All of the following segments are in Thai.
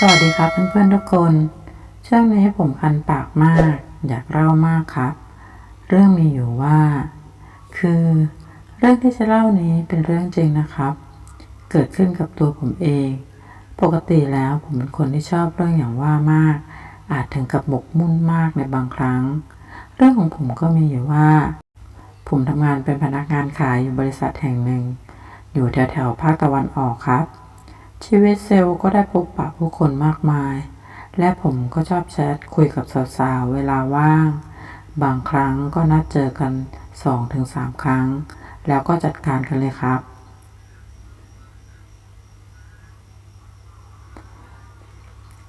สวัสดีครับเพื่อนๆทุกคน ช่วงนี้ผมคันปากมาก อยากเล่ามากครับ เรื่องมีอยู่ว่า คือเรื่องที่จะเล่านี้เป็นเรื่องจริงนะครับ เกิดขึ้นกับตัวผมเอง ปกติแล้วผมเป็นคนที่ชอบเรื่องอย่างว่ามาก อาจถึงกับหมกมุ่นมากในบางครั้ง เรื่องของผมก็มีอยู่ว่า ผมทำงานเป็นพนักงานขายอยู่บริษัทแห่งหนึ่ง อยู่แถวๆภาคตะวันออกครับ ชีวิตเซลล์ก็ได้พบปะผู้คนมากมาย และผมก็ชอบแชทคุยกับสาวๆ เวลาว่าง บางครั้งก็นัดเจอกัน 2-3 ครั้ง แล้วก็จัดการกันเลยครับ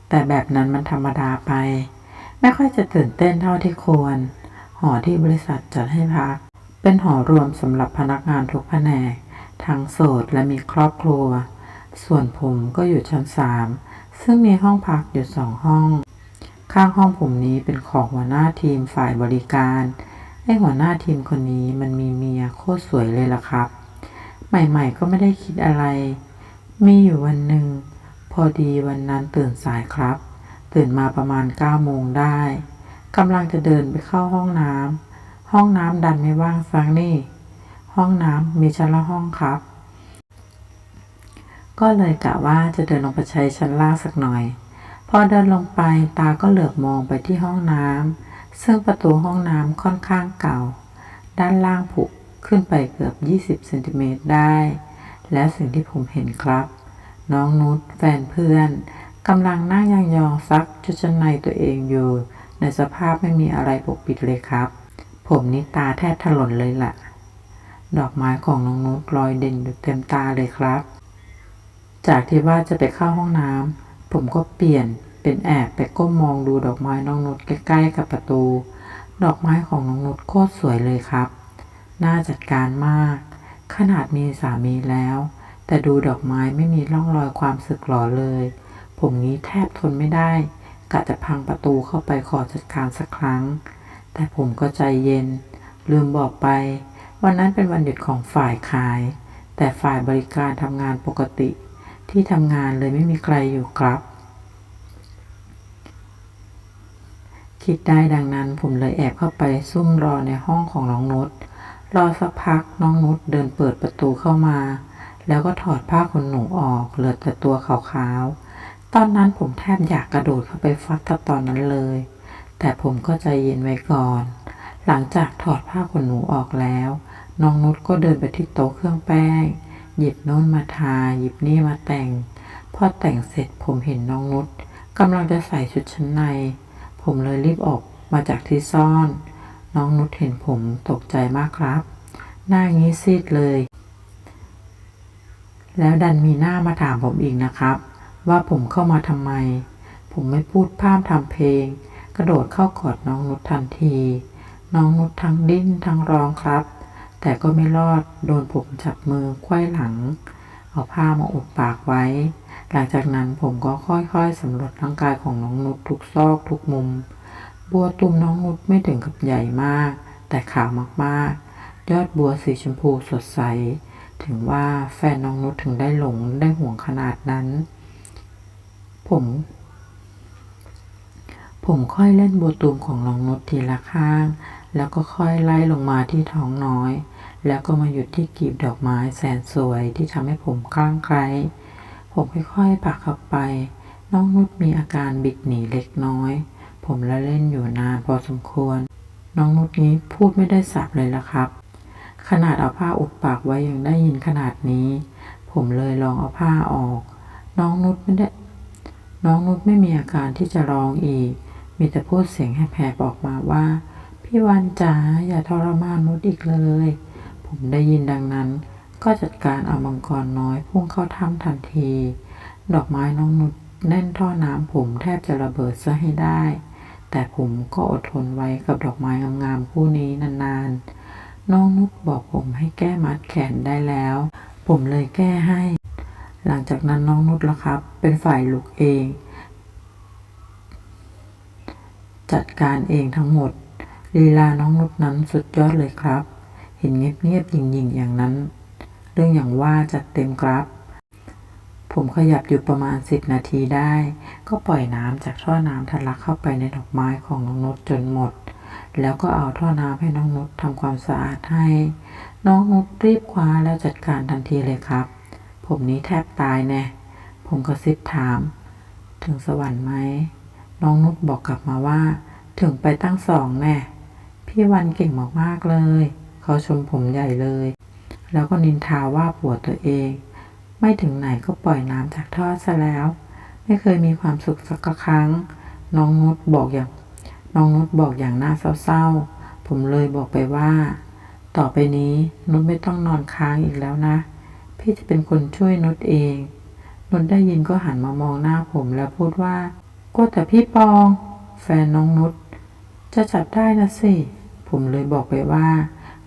แต่แบบนั้นมันธรรมดาไป ไม่ค่อยจะตื่นเต้นเท่าที่ควร หอที่บริษัทจัดให้พัก เป็นหอรวมสำหรับพนักงานทุกแผนก ทั้งโสดและมีครอบครัว ส่วนผมก็อยู่ชั้นสามซึ่งมีห้องพักอยู่สองห้อง ข้างห้องผมนี้เป็นของหัวหน้าทีมฝ่ายบริการไอหัวหน้าทีมคนนี้มันมีเมียโคตรสวยเลยล่ะครับ ใหม่ๆก็ไม่ได้คิดอะไร มีอยู่วันหนึ่ง พอดีวันนั้นตื่นสายครับ ตื่นมาประมาณ9โมงได้กำลังจะเดินไปเข้าห้องน้ำห้องน้ำดันไม่ว่างสักนี่ ห้องน้ำมีชั้นละห้องครับ ก็เลยกะว่าจะเดินลงไปใช้ชั้นล่างสักหน่อย พอเดินลงไปตาก็เหลือบมองไปที่ห้องน้ำซึ่งประตูห้องน้ำค่อนข้างเก่า ด้านล่างผุขึ้นไปเกือบ 20เซนติเมตรได้ และสิ่งที่ผมเห็นครับ น้องนุชแฟนเพื่อนกำลังนั่งยองๆซักชุดชั้นในตัวเองอยู่ ในสภาพไม่มีอะไรปกปิดเลยครับ ผมนี่ตาแทบถลนเลยล่ะ ดอกไม้ของน้องนุชลอยเด่นอยู่เต็มตาเลยครับ จากที่ว่าจะไปเข้าห้องน้ำผมก็เปลี่ยนเป็นแอบไปก้มมองดูดอกไม้น้องนุชใกล้ๆกับประตู ดอกไม้ของน้องนุชโคตรสวยเลยครับ น่าจัดการมาก ขนาดมีสามีแล้ว แต่ดูดอกไม้ไม่มีร่องรอยความสึกหรอเลย ผมนี้แทบทนไม่ได้กะจะพังประตูเข้าไปขอจัดการสักครั้ง แต่ผมก็ใจเย็น ลืมบอกไป วันนั้นเป็นวันหยุดของฝ่ายขาย แต่ฝ่ายบริการทำงานปกติ ที่ทำงานเลยไม่มีใครอยู่ครับ คิดได้ดังนั้นผมเลยแอบเข้าไปซุ่มรอในห้องของน้องนุชรอสักพักน้องนุชเดินเปิดประตูเข้ามา แล้วก็ถอดผ้าขนหนูออกเหลือแต่ตัวขาวๆ ตอนนั้นผมแทบอยากกระโดดเข้าไปฟัดถ้าตอนนั้นเลย แต่ผมก็ใจเย็นไว้ก่อน หลังจากถอดผ้าขนหนูออกแล้ว น้องนุชก็เดินไปที่โต๊ะเครื่องแป้ง หยิบโน้นมาทา หยิบนี่มาแต่ง พอแต่งเสร็จผมเห็นน้องนุชกำลังจะใส่ชุดชั้นใน ผมเลยรีบออกมาจากที่ซ่อน น้องนุชเห็นผมตกใจมากครับ หน้างี้ซีดเลย แล้วดันมีหน้ามาถามผมอีกนะครับ ว่าผมเข้ามาทำไม ผมไม่พูดพร่ำทำเพลง กระโดดเข้ากอดน้องนุชทันที น้องนุชทั้งดิ้นทั้งร้องครับ แต่ก็ไม่รอดโดนผมจับมือควยหลัง เอาผ้ามาอุดปากไว้ หลังจากนั้นผมก็ค่อยๆสำรวจร่างกายของน้องนุชทุกซอกทุกมุม บัวตุ่มน้องนุชไม่ถึงกับใหญ่มาก แต่ขาวมากๆ ยอดบัวสีชมพูสดใส ถึงว่าแฟนน้องนุชถึงได้หลงได้ห่วงขนาดนั้น ผม ผมค่อยเล่นบัวตูมของน้องนุชทีละข้าง แล้วก็ค่อยไล่ลงมาที่ท้องน้อย แล้วก็มาหยุดที่กีบดอกไม้แสนสวยที่ทำให้ผมคลั่งไคล้ผมค่อยๆปักเข้าไป น้องนุชมีอาการบิดหนีเล็กน้อย ผมละเล่นอยู่นานพอสมควร น้องนุชนี้พูดไม่ได้สับเลยละครับ ขนาดเอาผ้าอุดปากไว้ยังได้ยินขนาดนี้ ผมเลยลองเอาผ้าออก น้องนุชไม่ได้ น้องนุชไม่มีอาการที่จะร้องอีก มีแต่พูดเสียงแหบๆออกมาว่า พี่วันจ๋าอย่าทรมานนุชอีกเลย ผมได้ยินดังนั้น ก็จัดการเอามังกรน้อยพุ่งเข้าถ้ำทันที ดอกไม้น้องนุชแน่นท่อน้ำผมแทบจะระเบิดซะให้ได้ แต่ผมก็อดทนไว้กับดอกไม้งามๆคู่นี้นานๆ น้องนุชบอกผมให้แก้มัดแขนได้แล้ว ผมเลยแก้ให้ หลังจากนั้นน้องนุชละครับ เป็นฝ่ายลุกเอง จัดการเองทั้งหมด ลีลาน้องนุชนั้นสุดยอดเลยครับ เห็นเงียบๆหยิ่งๆอย่างนั้น เรื่องอย่างว่าจัดเต็มครับ ผมขยับอยู่ประมาณสิบนาทีได้ ก็ปล่อยน้ำจากท่อน้ำทะลักเข้าไปในดอกไม้ของน้องนุชจนหมด แล้วก็เอาท่อน้ำให้น้องนุชทำความสะอาดให้ น้องนุชรีบคว้าแล้วจัดการทันทีเลยครับ ผมนี้แทบตายแน่ผมกระซิบถาม ถึงสวรรค์ไหมน้องนุชบอกกลับมาว่า ถึงไปตั้งสองแน่ พี่วันเก่งมากๆเลย เขาชมผมใหญ่เลย แล้วก็นินทาว่าผัวตัวเอง ไม่ถึงไหนก็ปล่อยน้ำจากท่อซะแล้ว ไม่เคยมีความสุขสักครั้ง น้องนุชบอกอย่าง น้องนุชบอกอย่างน่าเศร้าๆ ผมเลยบอกไปว่า ต่อไปนี้นุชไม่ต้องนอนค้างอีกแล้วนะ พี่จะเป็นคนช่วยนุชเองนุชได้ยินก็หันมามองหน้าผมแล้วพูดว่า ก็แต่พี่ปอง แฟนน้องนุชจะจับได้นะสิ ผมเลยบอกไปว่า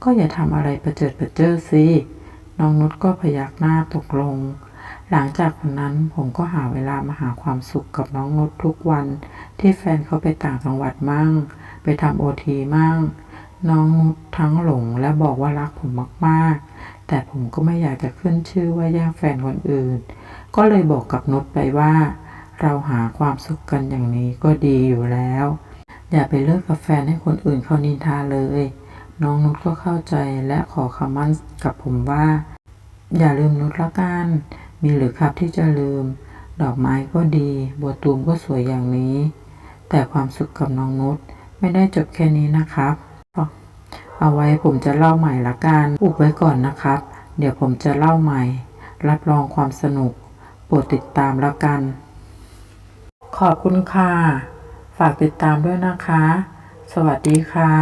ก็อย่าทำอะไรประเจิดประเจิอสิน้องนุชก็พยักหน้าตกลง หลังจากนนั้นผมก็หาเวลามาหาความสุขกับน้องนุชทุกวัน ที่แฟนเขาไปต่างจังหวัดมั่ง ไปทำโอทีมั่ง น้องนุชทั้งหลงและบอกว่ารักผมมากๆ แต่ผมก็ไม่อยากจะขึ้นชื่อว่าแย่งแฟนคนอื่น ก็เลยบอกกับนุชไปว่า เราหาความสุขกันอย่างนี้ก็ดีอยู่แล้ว อย่าไปเลิกกับแฟนให้คนอื่นเขานินทาเลย น้องนุชก็เข้าใจและขอคำมั่นกับผมว่า อย่าลืมนุชละกัน มีหรือครับที่จะลืม ดอกไม้ก็ดี บัวตูมก็สวยอย่างนี้ แต่ความสุขกับน้องนุชไม่ได้จบแค่นี้นะครับเอาไว้ผมจะเล่าใหม่ละกันอุบไว้ก่อนนะครับ เดี๋ยวผมจะเล่าใหม่ รับรองความสนุก โปรดติดตามล้วกัน ขอบคุณค่ะากติดตามด้วยนะคะ สวัสดีค่ะ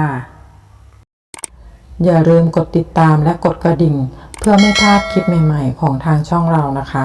อย่าลืมกดติดตามและกดกระดิ่ง เพื่อไม่พลาดคลิปใหม่ ๆ ของทางช่องเรานะคะ